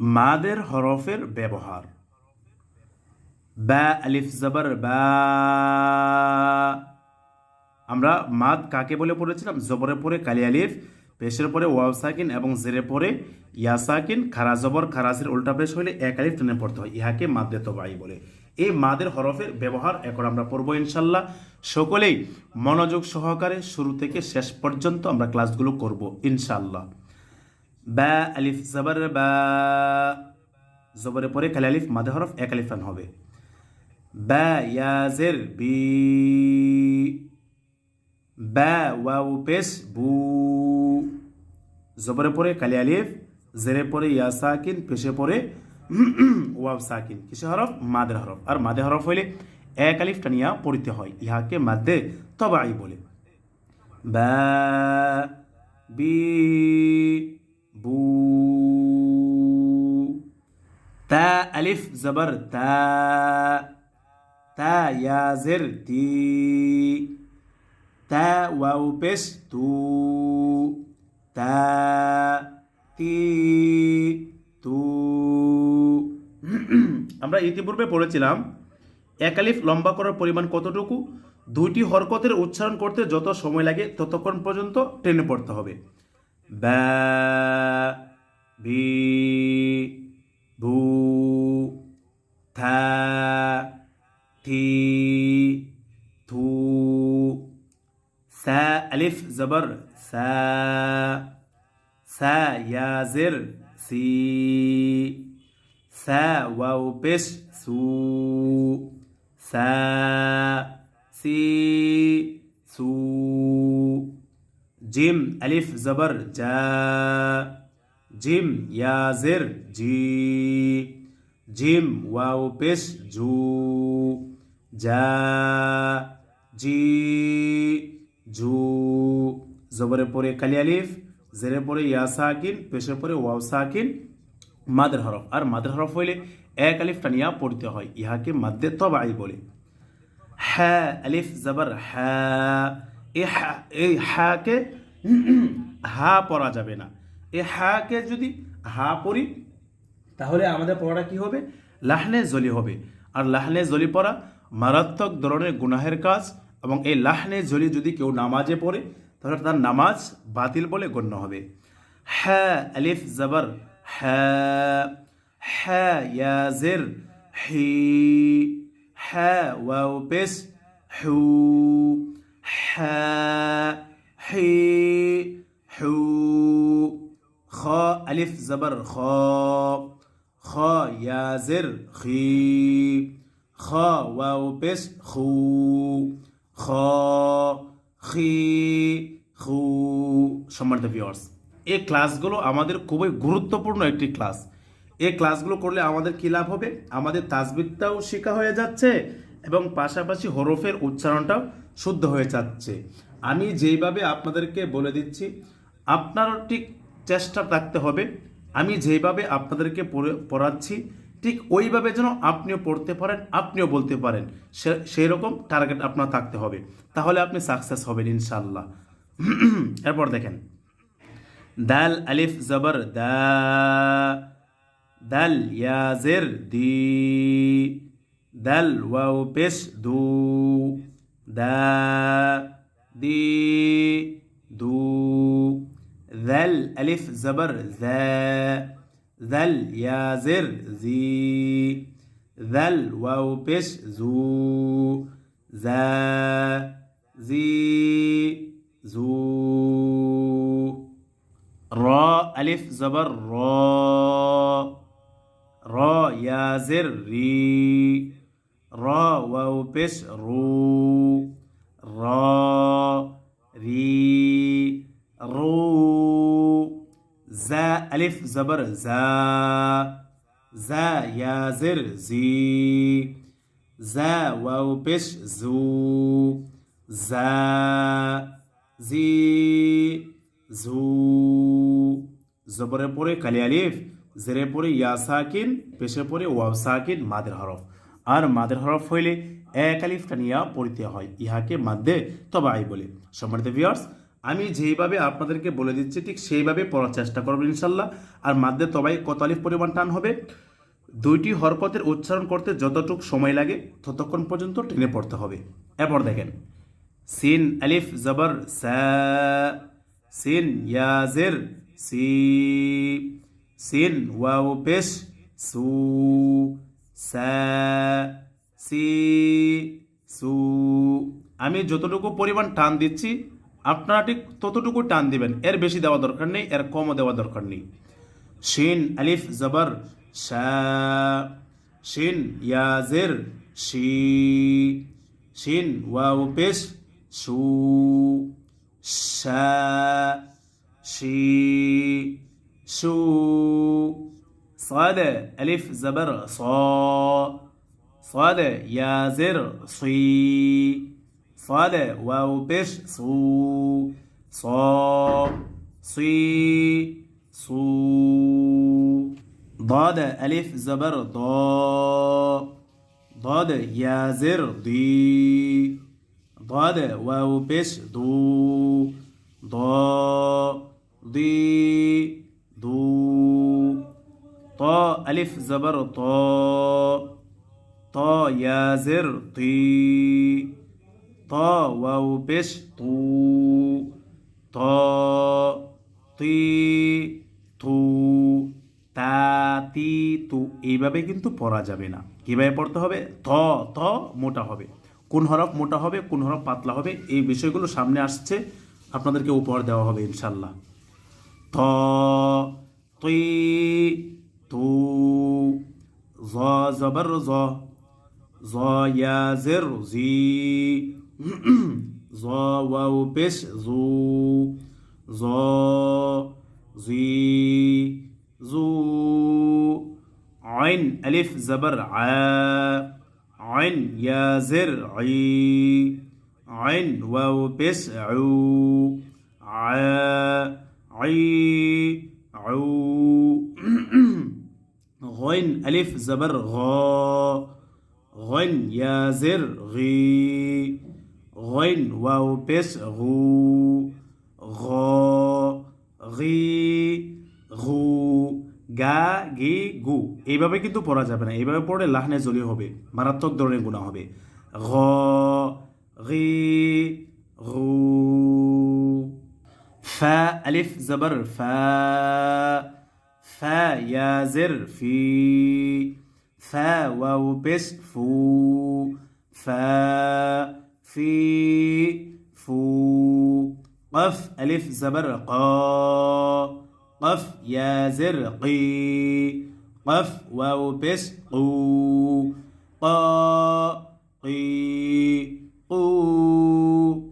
মাদের হরফের ব্যবহার। বা, আলিফ, জবর, বা। আমরা মাদ কাকে বলে পড়েছিলাম? জবরের পরে কালি আলিফ, পেশের পরে ওয়াও সাকিন এবং জেরে পরে ইয়াসাকিন খারা জবর খারাজের উল্টা পেশ হলে এক আলিফ টেনে পড়তে হয়। ইহাকে মাদ্দে তবাই বলে। এই মাদের হরফের ব্যবহার এখন আমরা পড়ব ইনশাল্লাহ। সকলেই মনোযোগ সহকারে শুরু থেকে শেষ পর্যন্ত আমরা ক্লাসগুলো করব ইনশাল্লাহ। বা আলিফ জবর বা জবরের পরে কালি আলিফ মাদে হরফ এক আলিফান হবে। বা ইয়াজের বি, বা ওয়াও পেশ বু জবরে পরে কালি আলিফ জেরে পরে ইয়া সাকিন পেশে পরে ওয়াও সাকিন। কিসে হরফ? মাদের হরফ। আর মাদে হরফ হইলে এক আলিফ টানিয়া পড়িতে হয়। ইহাকে মাদ্দে তবাই বলে। বা, বি বু তা আলিফ জবর তা তা ইয়াজের তি তা ওয়াও পেশ তু তা তি তু আমরা ইতিপূর্বে পড়েছিলাম, এক আলিফ লম্বা করার পরিমাণ কতটুকু? দুইটি হরকতের উচ্চারণ করতে যত সময় লাগে ততক্ষণ পর্যন্ত ট্রেনে পড়তে হবে। ব্যা বি ভু থা থি থু সা আলিফ জবর সা সা ইয়াজের সি সা ওয়াও পেশ সু সা সি সু জিম, আলিফ, জবর, জা, জিম, ইয়াজের, জি, জিম, ওয়াও, পেশ, জু যা জি, জু, জবরে পরে কালি আলিফ, জেরে পরে ইয়া সাকিন, পেশে পরে ওয়াও সাকিন, মাদের হরফ। আর মাদের হরফ হইলে এক আলিফ টানিয়া পড়তে হয়, ইহাকে মাদ্দে তবাই বলে। হ্যাঁ আলিফ, জবর হ্যাঁ এ হ্যাঁ এই হ্যাঁকে হা পড়া যাবে না। এ হ্যাঁকে যদি হা পড়ি তাহলে আমাদের পড়াটা কি হবে? লাহনে জলি হবে। আর লাহনে জলি পড়া মারাত্মক ধরনের গুনাহের কাজ এবং এই লাহনে জলি যদি কেউ নামাজে পড়ে, তাহলে তার নামাজ বাতিল বলে গণ্য হবে। হ্যাঁ আলিফ, জবর হ্যাঁ হ্যাঁ ইয়াজের, হি হ্যাঁ ওয়াও, পেশ, হু হ্যাঁ হি, হু, খ, আলিফ, জবর, খ খ ইয়াজের খি, খ, ওয়াও, পেশ, খু, খ, খি, খু, সম্মানিত ভিউয়ার্স এই ক্লাসগুলো আমাদের খুবই গুরুত্বপূর্ণ একটি ক্লাস এই ক্লাসগুলো করলে আমাদের কী লাভ হবে? আমাদের তাজবিদটাও শেখা হয়ে যাচ্ছে এবং পাশাপাশি হরফের উচ্চারণটাও শুদ্ধ হয়ে যাচ্ছে। আমি যেইভাবে আপনাদেরকে বলে দিচ্ছি, আপনারও ঠিক চেষ্টা রাখতে হবে। আমি যেইভাবে আপনাদেরকে পড়ে- পড়াচ্ছি, ঠিক ওইভাবে যেন আপনিও পড়তে পারেন, আপনিও বলতে পারেন। সেই রকম টার্গেট আপনার থাকতে হবে। তাহলে আপনি সাকসেস হবেন ইনশাল্লাহ এরপর দেখেন। দাল, আলিফ, জবর, দা, দাল, ইয়াজের, দি, দাল, ওয়াও, পেশ, দু। দা দি দু দাল আলিফ জবর জা দাল ইয়াজের জি দাল ওয়াও পেশ জু জা জি জু র আলিফ জবর র র ইয়াজের রি র ওয়াও পেশ রু র রি রু জা আলিফ জবর জা জা ইয়াজের জি জা ওয়াও পেশ জু জা জি জু জবরে পরে কালি আলিফ জেরে পরে ইয়া সাকিন পেশে পরে ওয়াব সাকিন মাদের হরফ আর মাদের হরফ হইলে এক আলিফ টানিয়া পড়িতে হয়, ইহাকে মাদ্দে তবাই বলে। সম্মানিত ভিউয়ার্স আমি যেইভাবে আপনাদেরকে বলে দিচ্ছি, ঠিক সেইভাবে পড়ার চেষ্টা করবেন ইনশাল্লাহ আর মাদ্দে তবাই কত আলিফ পরিমাণ টান হবে? দুইটি হরকতের উচ্চারণ করতে যতটুকু সময় লাগে, ততক্ষণ পর্যন্ত টেনে পড়তে হবে। এরপর দেখেন, সিন আলিফ জবর সিন ইয়াজের সি, সিন ওয়াও পেশ সু, সা সি, সু। আমি যতটুকু পরিমাণ টান দিচ্ছি, আপনারা ঠিক ততটুকু টান দিবেন। এর বেশি দেওয়া দরকার নেই, এর কমও দেওয়া দরকার নেই। শিন, আলিফ, জবর শিন, ইয়াজের, শি। শিন, ওয়াও, পেশ, সু। শি। সু। সাদ আলিফ, জবর, স। صا صاد يا زر صي صاد واو بش صو صا صي صو ضاد ألف زبر ضا ضاد يا زر ضي ضاد واو بش دو ضا ضي دو. طا ألف زبر طا طا يا زر طي طا واو بش طو طا طي তু তা তি তু এইভাবে কিন্তু পড়া যাবে না কিভাবে পড়তে হবে ত ত মোটা হবে কোন হরফ মোটা হবে কোন হরফ পাতলা হবে এই বিষয়গুলো সামনে আসছে আপনাদেরকে উপহার দেওয়া হবে ইনশাল্লাহ ত তুই তু জ জবর জ ظا يا زر زي ظا واو بش زو ظا زي زو عين ألف زبر ع عين يا زرعي عين واو بش عو ع عي عو غين ألف زبر غا غين يا زر غي غين واو بس غو غا غي ঘু গা গি গু এইভাবে কিন্তু পড়া যাবে না এইভাবে পড়লে লাহনে জলি হবে মারাত্মক ধরনের গুণা হবে ঘ গি ঘু ফা আলিফ জবর ফা ফা ইয়া জের ফি فا واو بس فو فا في فو قف ألف زبر قا قف يا زرقي قف واو بس قو قا قي قو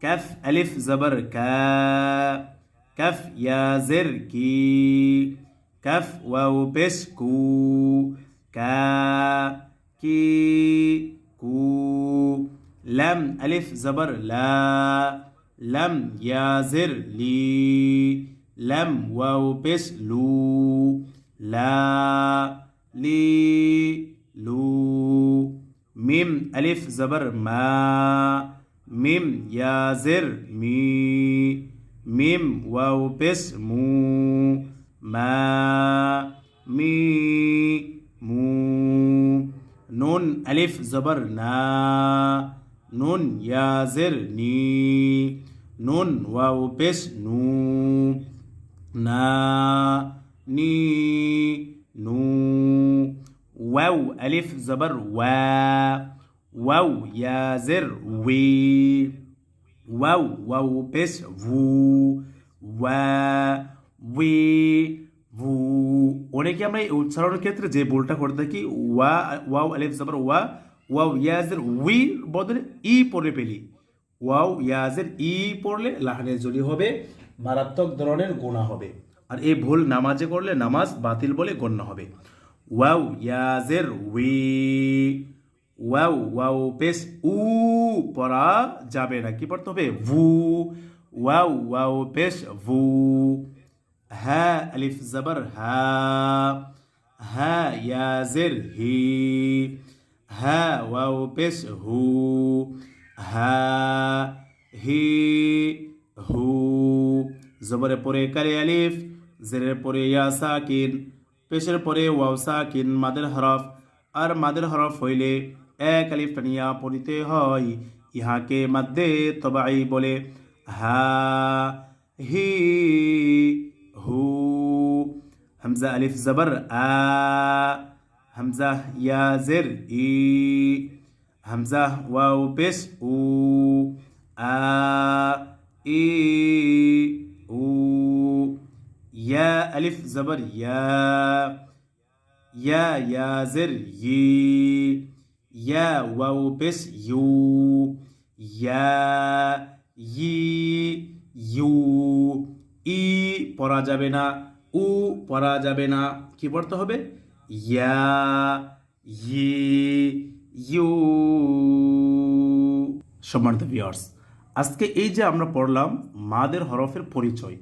كف ألف زبر كا كف يا زركي كف واو بس كو كا كي كو لم ألف زبر لا لم يا زر لي لم واو بس لو لا لي لو ميم ألف زبر ما ميم يا زر مي ميم واو بس مو ما مي مو. نون ألف زبر نا. نون يا زر ني. نون واو بس نو. نا. ني. نو. واو ألف زبر وا. واو يا زر وي. واو واو بس و وا. وي. ভু, অনেকে আমরা এই উচ্চারণের ক্ষেত্রে যে ভুলটা করে থাকি, ওয়া, ওয়াও, আলিফ জবর ওয়া, ওয়াও, ইয়াজের উই বদলে ই পড়ে পেলি। ওয়াও, ইয়াজের ই পড়লে লাহানে জলি হবে, মারাত্মক ধরনের গোনা হবে। আর এই ভুল নামাজে করলে নামাজ বাতিল বলে গণ্য হবে। ওয়াও, ইয়াজের উই, ওয়াও ওয়াও পেস উ পড়া যাবে না। কি পড়তে হবে? ভু, ওয়াও ওয়াও, পেশ, ভু। হ্যাঁ আলিফ জবর হ্যাঁ হ্যাঁ ইয়াজের হি হ্যাঁ ওয়াও পেশ হু হ্যাঁ হি হু জবরের পরে কালি আলিফ, জেরের পরে ইয়া সাকিন, পেশের পরে ওয়াও সাকিন, মাদের হরফ, আর মাদের হরফ হইলে এক আলিফ টানিয়া পড়িতে হয়, ইহাকে মাদ্দে তবাই বলে হা হি হু হামজা আলিফ জবর আ হামজা ইয়া জের ই হামজা ওয়াও পেশ উ আ ই উ ইয়া আলিফ জবর ইয়া ইয়া ইয়া জের ই ইয়া ওয়াও পেশ ইউ ইয়া ই ইউ ই পড়া যাবে না, উ পড়া যাবে না। কি পড়তে হবে? ইয়া, ই, ইউ। সম্মানিত ভিউয়ার্স আজকে এই যে আমরা পড়লাম মাদের হরফের পরিচয়,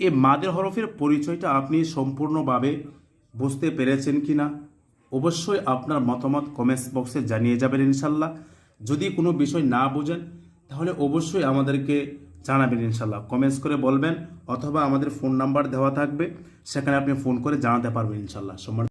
এই মাদের হরফের পরিচয়টা আপনি সম্পূর্ণভাবে বুঝতে পেরেছেন কি না অবশ্যই আপনার মতামত কমেন্টস বক্সে জানিয়ে যাবেন ইনশাল্লাহ। যদি কোনো বিষয় না বুঝেন, তাহলে অবশ্যই আমাদেরকে জানাবেন ইনশাল্লাহ কমেন্টস করে বলবেন অথবা আমাদের ফোন নাম্বার দেওয়া থাকবে, সেখানে আপনি ফোন করে জানাতে পারবেন ইনশাল্লাহ সম্মান